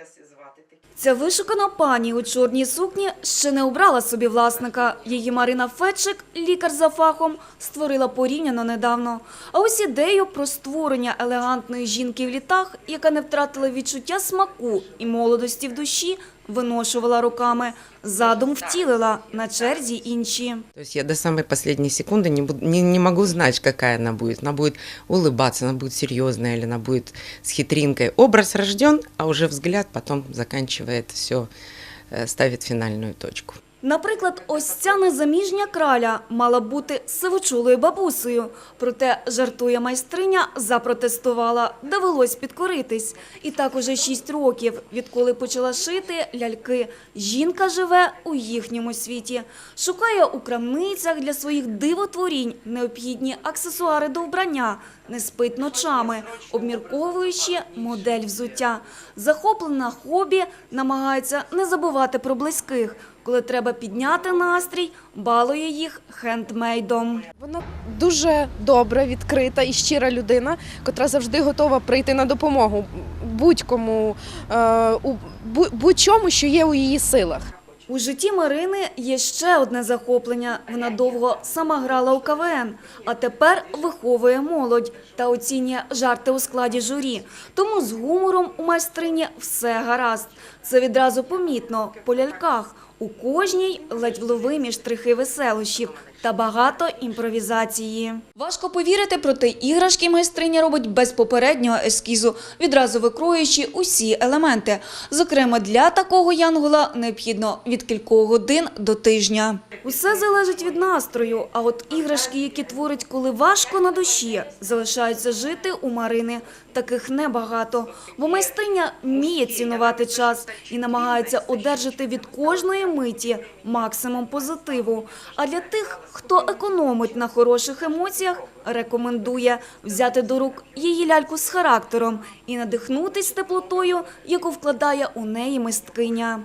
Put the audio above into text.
і звати такі. Ця вишукана пані у чорній сукні ще не обрала собі власника. Її Марина Фетчик, лікар за фахом, створила порівняно недавно. А ось ідею про створення елегантної жінки в літах, яка не втратила відчуття смаку і молодості в душі, виношувала руками. Задум втілила, на черзі інші. То есть я до самой последней секунды не, буду, не, не могу знать, какая она будет. Она будет улыбаться, она будет серьезная или она будет с хитринкой. Образ рожден, а уже взгляд потом заканчивает все, ставит финальную точку. Наприклад, ось ця незаміжня краля мала бути сивочолою бабусею. Проте, жартує майстриня, запротестувала, довелось підкоритись. І так уже шість років, відколи почала шити ляльки. Жінка живе у їхньому світі. Шукає у крамницях для своїх дивотворінь необхідні аксесуари до вбрання, не спить ночами, обмірковуючи модель взуття. Захоплена хобі намагається не забувати про близьких. Коли треба підняти настрій, балує їх хендмейдом. Вона дуже добра, відкрита і щира людина, котра завжди готова прийти на допомогу будь-кому, е, будь-чому, що є у її силах. У житті Марини є ще одне захоплення. Вона довго сама грала у КВН, а тепер виховує молодь та оцінює жарти у складі журі. Тому з гумором у майстрині все гаразд. Це відразу помітно по ляльках. У кожній ледь вловимі штрихи веселощів та багато імпровізації. Важко повірити, проте іграшки майстриня робить без попереднього ескізу, відразу викроюючи усі елементи. Зокрема, для такого янгола необхідно від кількох годин до тижня. Усе залежить від настрою, а от іграшки, які творить, коли важко на душі, залишаються жити у Марини. Таких небагато, бо майстриня вміє цінувати час і намагається одержати від кожної миті максимум позитиву. А для тих, хто економить на хороших емоціях, рекомендує взяти до рук її ляльку з характером і надихнутись теплотою, яку вкладає у неї мисткиня.